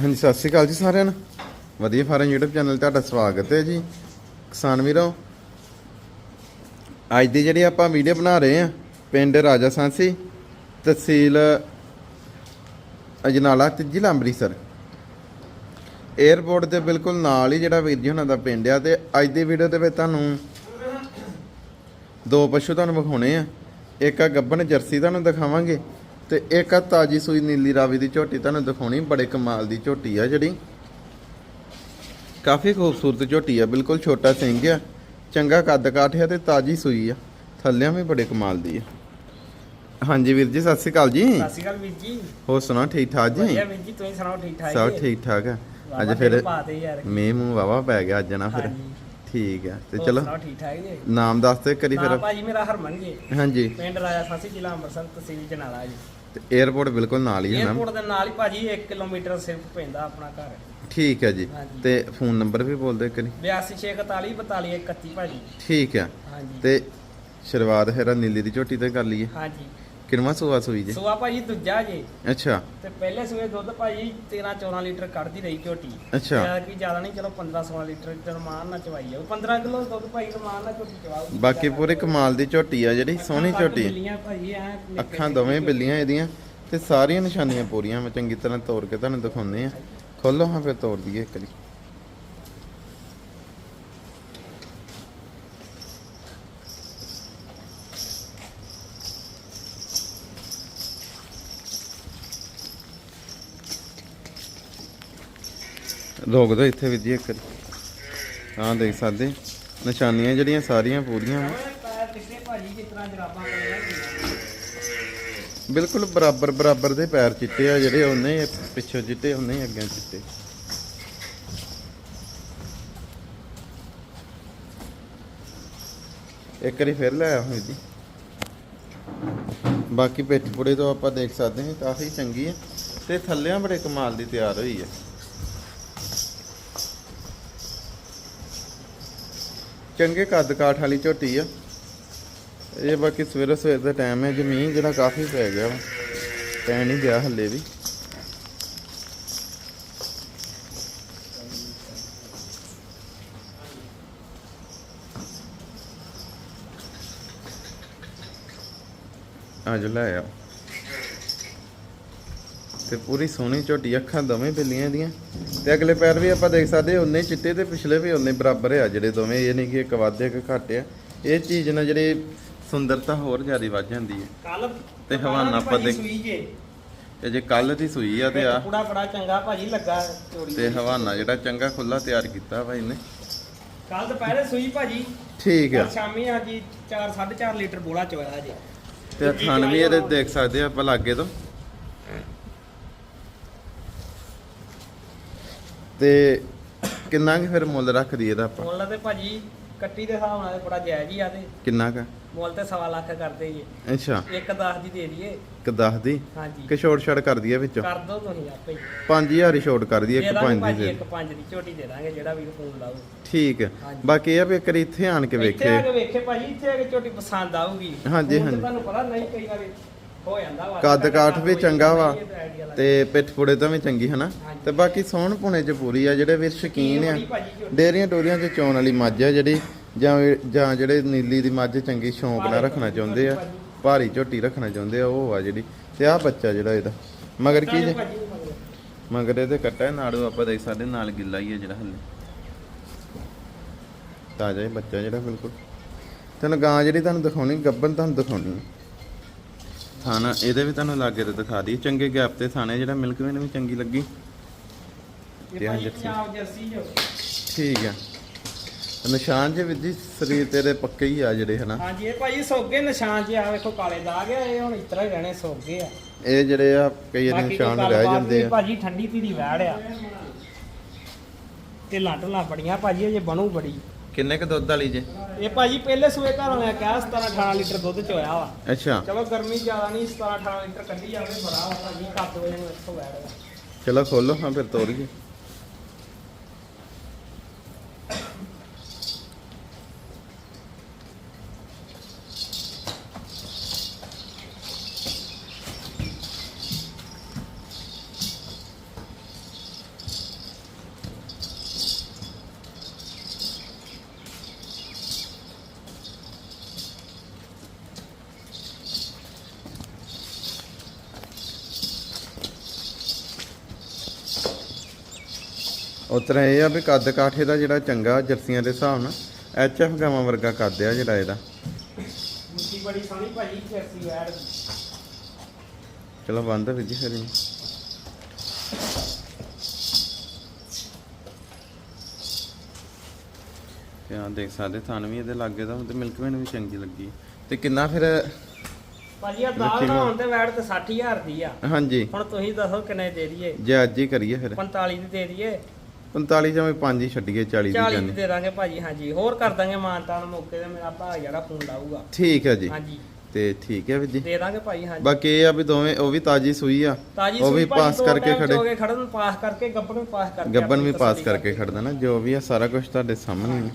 ਹਾਂਜੀ, ਸਤਿ ਸ਼੍ਰੀ ਅਕਾਲ ਜੀ ਸਾਰਿਆਂ ਨੂੰ। ਵਧੀਆ ਫਾਰਮ YouTube ਚੈਨਲ ਤੇ ਤੁਹਾਡਾ ਸਵਾਗਤ ਹੈ ਜੀ। ਕਿਸਾਨ ਵੀਰੋ, ਅੱਜ ਦੀ ਜਿਹੜੀ ਆਪਾਂ ਵੀਡੀਓ ਬਣਾ ਰਹੇ ਆ ਪਿੰਡ ਰਾਜਾ ਸਾਂਸੀ, ਤਹਿਸੀਲ ਅਜਨਾਲਾ ਤੇ ਜ਼ਿਲ੍ਹਾ ਅੰਮ੍ਰਿਤਸਰ। 에ਅਰਪੋਰਟ ਦੇ ਬਿਲਕੁਲ ਨਾਲ ਹੀ ਜਿਹੜਾ ਵੀਰ ਜੀ ਉਹਨਾਂ ਦਾ ਪਿੰਡ ਆ ਤੇ ਅੱਜ ਦੀ ਵੀਡੀਓ ਦੇ ਵਿੱਚ ਤੁਹਾਨੂੰ ਦੋ ਪਸ਼ੂ ਤੁਹਾਨੂੰ ਵਿਖਾਉਣੇ ਆ। ਇੱਕ ਆ ਗੱਬਨ ਜਰਸੀ, ਤੁਹਾਨੂੰ ਦਿਖਾਵਾਂਗੇ। ਤੇ ਇੱਕ ਆ ਤਾਜੀ ਸੂਈ ਨੀਲੀ ਰਾਵੀ ਦੀ ਝੋਟੀ ਤੁਹਾਨੂੰ ਦਿਖਾਉਣੀ ਬੜੇ ਕਮਾਲ ਦੀ ਝੋਟੀ ਆ ਜਿਹੜੀ। ਕਾਫੀ ਖੂਬਸੂਰਤ ਝੋਟੀ ਆ ਬਿਲਕੁਲ ਛੋਟਾ ਸਿੰਘ ਆ ਚੰਗਾ ਕੱਦ ਕਾਠ ਆ ਤੇ ਤਾਜੀ ਸੂਈ ਆ ਥੱਲਿਆਂ ਵੀ ਬੜੇ ਕਮਾਲ ਦੀ ਆ। ਹਾਂਜੀ ਵੀਰ ਜੀ ਸਤਿ ਸ਼੍ਰੀ ਅਕਾਲ ਜੀ। ਸਤਿ ਸ਼੍ਰੀ ਅਕਾਲ ਵੀਰ ਜੀ। ਹੋਰ ਸੁਣਾ ਠੀਕ ਠਾਕ ਜੀ? ਵਧੀਆ ਵੀਰ ਜੀ ਤੁਸੀਂ ਸੁਣਾਓ ਠੀਕ ਠਾਕ ਸਭ? ਠੀਕ ਠਾਕ ਆ। ਅੱਜ ਫਿਰ ਮੀਂਹ ਮੂੰਹ ਵਾਵਾ ਪੈ ਗਿਆ ਅੱਜ ਨਾ ਫਿਰ। ਠੀਕ ਆ ਤੇ ਚਲੋ। ਠੀਕ ਠਾਕ ਜੀ? ਨਾਮ ਦੱਸ ਤੇ ਕਰੀ ਫਿਰ। ਭਾਜੀ ਮੇਰਾ ਹਰਮਨ ਜੀ। ਹਾਂਜੀ। ਪਿੰਡ ਰਾਜਾ ਸਾਸੀ ਜ਼ਿਲ੍ਹਾ ਅੰਮ੍ਰਿਤਸਰ ਤਹਿਸੀਲ ਜਨਾਲਾ ਜੀ। ਤੇ 에어ਪੋਰਟ ਬਿਲਕੁਲ ਨਾਲ ਹੀ ਹੈ ਨਾ 에어ਪੋਰਟ ਦੇ ਨਾਲ ਹੀ ਭਾਜੀ 1 ਕਿਲੋਮੀਟਰ ਸਿਰਫ ਪੈਂਦਾ ਆਪਣਾ ਘਰ। ਠੀਕ ਹੈ ਜੀ। ਤੇ ਫੋਨ ਨੰਬਰ ਵੀ ਬੋਲ ਦਿਓ ਇੱਕ ਨਹੀਂ? 8264442131 ਭਾਜੀ। ਠੀਕ ਹੈ। ਹਾਂਜੀ। ਤੇ ਸ਼ੁਰੂਆਤ ਫਿਰ ਨੀਲੀ ਦੀ ਝੋਟੀ ਤੋਂ ਕਰ ਲਈਏ। ਹਾਂਜੀ। ਕਿੰਨਵਾਂ ਸੂਆ ਸੂਈ ਜੀ? ਸੂਆ ਭਾਜੀ ਦੂਜਾ ਜੀ। ਅੱਛਾ। ਤੇ ਪਹਿਲੇ ਸੂਏ ਦੁੱਧ ਭਾਜੀ 13 14 ਲੀਟਰ ਕੱਢਦੀ ਰਹੀ ਝੋਟੀ ਅੱਛਾ। ਜ਼ਿਆਦਾ ਕੀ ਜ਼ਿਆਦਾ ਨਹੀਂ ਚਲੋ 15 16 ਲੀਟਰ ਤੇ ਰਮਾਨ ਨਾਲ ਚਵਾਈ ਜਾਓ 15 ਕਿਲੋ ਦੁੱਧ ਭਾਜੀ ਰਮਾਨ ਨਾਲ ਝੋਟੀ ਚਵਾਓ ਬਾਕੀ ਪੂਰੀ ਕਮਾਲ ਦੀ ਝੋਟੀ ਆ ਜਿਹੜੀ ਸੋਹਣੀ ਝੋਟੀ ਆ। ਬਿੱਲੀਆਂ ਭਾਜੀ ਐ ਅੱਖਾਂ ਦੋਵੇਂ। ਬਿੱਲੀਆਂ ਇਹਦੀਆਂ ਤੇ ਸਾਰੀਆਂ ਨਿਸ਼ਾਨੀਆਂ ਪੂਰੀਆਂ ਮੈਂ ਚੰਗੀ ਤਰ੍ਹਾਂ ਤੋੜ ਕੇ ਤੁਹਾਨੂੰ ਦਿਖਾਉਂਦੇ ਆ। ਖੋਲੋ ਹਾਂ ਫਿਰ ਤੋੜ ਦਈਏ ਇੱਕ ਵਾਰੀ। ਰੋਕ ਦੋ ਇੱਥੇ ਵੀ ਜੀ ਇੱਕ। ਹਾਂ ਦੇਖ ਸਕਦੇ। ਨਿਸ਼ਾਨੀਆਂ ਜਿਹੜੀਆਂ ਸਾਰੀਆਂ ਪੂਰੀਆਂ ਵਾ। ਬਿਲਕੁਲ ਬਰਾਬਰ ਬਰਾਬਰ ਦੇ ਪੈਰ ਚਿੱਟੇ ਆ ਜਿਹੜੇ ਉਹਨੇ ਪਿੱਛੋਂ ਚਿੱਟੇ ਉਹਨੇ ਅੱਗੇ ਚਿੱਟੇ। ਇੱਕ ਵਾਰੀ ਫਿਰ ਲੈ ਆਓ ਜੀ ਬਾਕੀ ਪਿੱਠ ਪੁੜੇ ਤੋਂ ਆਪਾਂ ਦੇਖ ਸਕਦੇ ਹਾਂ ਕਾਫੀ ਚੰਗੀ ਹੈ ਤੇ ਥੱਲਿਆਂ ਬੜੇ ਕਮਾਲ ਦੀ ਤਿਆਰ ਹੋਈ ਹੈ ਚੰਗੇ ਕੱਦ ਕਾਠ ਵਾਲੀ ਝੋਟੀ ਆ। ਇਹ ਬਾਕੀ ਸਵੇਰੇ ਸਵੇਰ ਦਾ ਟਾਈਮ ਹੈ ਜ਼ਮੀਨ ਜਿਹੜਾ ਕਾਫੀ ਪੈ ਗਿਆ ਵਾ। ਪੈ ਨਹੀਂ ਗਿਆ ਹੱਲੇ ਵੀ। ਅੱਜ ਲੈ ਆ ਤੇ ਪੂਰੀ ਸੋਹਣੀ ਝੋਟੀ ਅੱਖਾਂ ਦੋਵੇਂ ਬਿੱਲੀਆਂ ਦੀਆਂ। ਤੇ ਅਗਲੇ ਪੈਰ ਵੀ ਆਪਾਂ ਦੇਖ ਸਕਦੇ ਹੀ ਚਿੱਟੇ ਤੇ ਪਿਛਲੇ ਵੀ ਉਨੇ ਬਰਾਬਰ ਆ ਜਿਹੜੇ ਦੋਵੇਂ। ਇਹ ਨਹੀਂ ਕਿ ਇੱਕ ਵੱਧ ਇੱਕ ਘੱਟ ਆ। ਇਹ ਚੀਜ਼ ਨਾਲ ਜਿਹੜੀ ਸੁੰਦਰਤਾ ਹੋਰ ਜ਼ਿਆਦਾ ਵੱਧ ਜਾਂਦੀ ਹੈ। ਕੱਲ ਤੇ ਹਵਾਨਾ ਆਪਾਂ ਜੇ। ਤੇ ਜੇ ਕੱਲ ਦੀ ਸੂਈ ਆ ਤੇ ਆ। ਪੂੜਾ ਬੜਾ ਚੰਗਾ ਭਾਜੀ ਲੱਗਾ ਚੋੜੀ ਤੇ ਹਵਾਨਾ ਜਿਹੜਾ ਚੰਗਾ ਖੁੱਲਾ ਤਿਆਰ ਕੀਤਾ ਭਾਈ ਨੇ ਕੱਲ ਦੁਪਹਿਰੇ ਸੂਈ ਭਾਜੀ। ਠੀਕ ਆ। ਸ਼ਾਮੀ ਆ ਜੀ 4 4.5 ਲੀਟਰ ਬੋਲਾ ਚੋਇਆ ਜੀ ਤੇ ਥਣ ਵੀ ਇਹਦੇ ਦੇਖ ਸਕਦੇ ਆ ਆਪਾਂ ਲਾਗੇ ਤੋਂ। ਤੇ ਕਿੰਨਾ ਕੁ ਫਿਰ ਮੁੱਲ ਰੱਖਦੀ ਇਹਦਾ ਆਪਾਂ? ਮੁੱਲ ਤੇ ਭਾਜੀ ਕੱਟੀ ਦੇ ਹਿਸਾਬ ਨਾਲ ਬੜਾ ਜਾਇਜ਼ ਹੀ ਆ ਤੇ। ਕਿੰਨਾ ਕਾ? ਮੁੱਲ ਤੇ ਸਵਾ ਲੱਖ ਕਰਦੇ ਜੀ। ਅੱਛਾ। ਇੱਕ 10 ਦੀ ਦੇ ਦਈਏ। ਇੱਕ 10 ਦੀ? ਹਾਂਜੀ। ਕਿ ਛੋਟ ਛੜ ਕਰ ਦਈਏ ਵਿੱਚੋਂ? ਕਰ ਦੋ ਤੁਸੀਂ ਆਪੇ ਹੀ। 5000 ਹੀ ਛੋਟ ਕਰ ਦਈਏ ਇੱਕ ਦੀ ਇੱਕ ਪੰਜ ਦੀ ਝੋਟੀ ਦੇ ਦਾਂਗੇ ਜਿਹੜਾ ਵੀ ਫੋਨ ਲਾਊ ਠੀਕ ਹੈ। ਬਾਕੀ ਇਹ ਆ ਵੀ ਇੱਕ ਇੱਥੇ ਆਣ ਕੇ ਇੱਥੇ ਆ ਵੇਖੇ। ਕੇ ਵੇਖੇ ਭਾਜੀ ਇੱਥੇ ਆ ਕੇ ਝੋਟੀ ਪਸੰਦ ਆਊਗੀ। ਹਾਂਜੀ, ਹਾਂਜੀ। ਤੁਹਾਨੂੰ ਪਤਾ ਨਹੀਂ ਕਈ ਵਾਰੀ ਹੋ ਜਾਂਦਾ ਵਾ। ਕੱਦ ਕਾਠ ਵੀ ਚੰਗਾ ਵਾ ਤਾਂ ਪਿੱਠ ਪੁੜੇ ਤੋਂ ਵੀ ਚੰਗੀ ਹਨਾ। ਤੇ ਬਾਕੀ ਸੋਹਣ ਪੁਣੇ ਚ ਪੂਰੀ ਆ ਜਿਹੜੇ ਵੀਰ ਸ਼ਕੀਨ ਆ। ਡੇਰੀਆਂ ਡੋਰੀਆਂ ਚ ਚੋਣ ਵਾਲੀ ਮੱਝ ਆ ਜਿਹੜੀ ਜਾਂ ਜਾਂ ਜਿਹੜੇ ਨੀਲੀ ਦੀ ਮੱਝ ਚੰਗੀ ਸ਼ੌਂਕ ਨਾਲ ਰੱਖਣਾ ਚਾਹੁੰਦੇ ਆ ਭਾਰੀ ਝੋਟੀ ਰੱਖਣਾ ਚਾਹੁੰਦੇ ਆ ਉਹ ਆ ਜਿਹੜੀ ਤੇ ਆ ਬੱਚਾ ਜਿਹੜਾ ਇਹਦਾ। ਮਗਰ ਕੀ ਜੇ? ਮਗਰ। ਇਹਦੇ ਕੱਟਾ ਨਾੜੂ ਆਪਾਂ ਦੇਖ ਸਕਦੇ ਨਾਲ ਗਿੱਲਾ ਹੀ ਹੈ ਜਿਹੜਾ ਹੱਲੇ। ਤਾਜ਼ਾ ਹੀ ਬੱਚਾ ਜਿਹੜਾ ਬਿਲਕੁਲ। ਤੈਨੂੰ ਗਾਂ ਜਿਹੜੀ ਤੁਹਾਨੂੰ ਦਿਖਾਉਣੀ ਗੱਬਨ ਤੁਹਾਨੂੰ ਦਿਖਾਉਣੀ ਥਾਣਾ ਇਹਦੇ ਵੀ ਤੁਹਾਨੂੰ ਲਾਗੇ ਤੇ ਦਿਖਾ ਦਈਏ। ਚੰਗੇ ਗੈਪ ਤੇ ਥਾਣੇ ਜਿਹੜਾ ਮਿਲਕ ਵੇ ਚੰਗੀ ਲੱਗੀ। ਇਹ ਧਿਆਨ ਭਾਜੀ ਰੱਖੀ। ਪੰਜਾਬ ਜਰਸੀ ਜੋ ਠੀਕ ਆ। ਨਿਸ਼ਾਨ ਜੇ ਵਿਧੀ ਸਰੀਰ ਤੇਰੇ ਪੱਕੇ ਹੀ ਆ ਜਿਹੜੇ ਹਨਾ? ਹਾਂਜੀ ਇਹ ਭਾਜੀ ਸੋਗੇ ਨਿਸ਼ਾਨ ਜੀ ਆ ਵੇਖੋ ਕਾਲੇ ਦਾਗ ਆ ਇਹ ਹੁਣ ਇਸ ਤਰ੍ਹਾਂ ਹੀ ਰਹਿਣੇ ਸੋਗੇ ਆ। ਇਹ ਜਿਹੜੇ ਆ ਕਈ ਨਿਸ਼ਾਨ ਰਹਿ ਜਾਂਦੇ ਆ। ਭਾਜੀ ਠੰਡੀ ਧੀਰੀ ਵੈੜ ਆ। ਤੇ ਢਲਾਂ ਬੜੀਆਂ ਭਾਜੀ ਅਜੇ ਬਣੂ ਬੜੀ। ਕਿੰਨੇ ਕ ਦੁੱਧ ਵਾਲੀ ਜੇ? ਇਹ ਭਾਜੀ ਪਹਿਲੇ ਸੂਏ ਘਰ ਵਾਲਿਆਂ ਕਿਹਾ 17 18 ਲੀਟਰ ਦੁੱਧ ਚੋਇਆ ਵਾ। ਅੱਛਾ। ਚਲੋ ਗਰਮੀ ਜ਼ਿਆਦਾ ਨਹੀਂ 17 18 ਲੀਟਰ ਕੱਢੀ ਜਾਵੇ ਬੜਾ ਵਾ ਭਾਜੀ ਕੱਦ ਵਜੇ ਨੂੰ ਇੱਥੋਂ ਵੈੜ ਆ ਚਲੋ ਖੋਲੋ ਹਾਂ ਫਿਰ ਤੋਰੀਏ। ਉਤਰਾ ਇਹ ਆ ਵੀ ਕੱਦ ਕਾਠੇ ਦਾ ਜਿਹੜਾ ਚੰਗਾ ਜਰਸੀਆਂ ਦੇ ਹਿਸਾਬ ਨਾਲ ਐਚ ਐਫ ਗਾਵਾਂ ਵਰਗਾ ਕੱਦ ਆ ਜਿਹੜਾ ਇਹਦਾ। ਮੁੱਠੀ ਬੜੀ ਸੋਹਣੀ ਭਾਜੀ ਜਰਸੀ ਵੈੜ। ਚਲੋ ਬੰਦ ਵੀਰ ਜੀ ਫਿਰ ਇਹਨੂੰ। ਤੇ ਆ ਦੇਖ ਸਕਦੇ ਥਣ ਵੀ ਇਹਦੇ ਲੱਗੇ ਦਾ ਤੇ ਮਿਲਕ ਵੀ ਚੰਗੀ ਲੱਗੀ। ਤੇ ਕਿੰਨਾ ਫਿਰ ਭਾਜੀ ਆ ਦਾਲ ਨਾ। ਹੁਣ ਤੇ ਵੈੜ ਤੇ 60000 ਦੀ ਆ। ਹਾਂਜੀ। ਹੁਣ ਤੁਸੀਂ ਦੱਸੋ ਕਿੰਨੇ ਦੇ ਦਈਏ? ਜੇ ਅੱਜ ਹੀ ਕਰੀਏ ਫਿਰ। 45 ਦੀ ਦੇ ਦਈਏ। 45 ਜਾਂ 5 ਹੀ ਛੱਡੀਏ 40 ਦੀ 40 ਦੀ ਜਾਨੀ ਦੇ ਦਾਂਗੇ ਭਾਜੀ ਹਾਂਜੀ। ਹੋਰ ਕਰ ਦਾਂਗੇ ਮਾਨਤਾਨ ਮੌਕੇ ਤੇ ਮੇਰਾ ਭਾ ਜਿਹੜਾ ਫੋਨ ਲਾਊਗਾ। ਠੀਕ ਹੈ ਜੀ। ਹਾਂਜੀ। ਤੇ ਠੀਕ ਹੈ ਵੀਰ ਜੀ। ਦੇ ਦਾਂਗੇ ਭਾਜੀ ਹਾਂਜੀ। ਬਾਕੀ ਇਹ ਆ ਵੀ ਦੋਵੇਂ ਉਹ ਵੀ ਤਾਜੀ ਸੂਈ ਆ। ਉਹ ਵੀ ਪਾਸ ਕਰਕੇ ਖੜੇ। ਖੜਨ ਪਾਸ ਕਰਕੇ ਗੱਬਣ ਵੀ ਪਾਸ ਕਰਕੇ ਗੱਬਨ ਵੀ ਪਾਸ ਕਰਕੇ ਖੜਦਾ ਨਾ ਜੋ ਵੀ ਆ ਸਾਰਾ ਕੁਝ ਤੁਹਾਡੇ ਸਾਹਮਣੇ ਹੀ।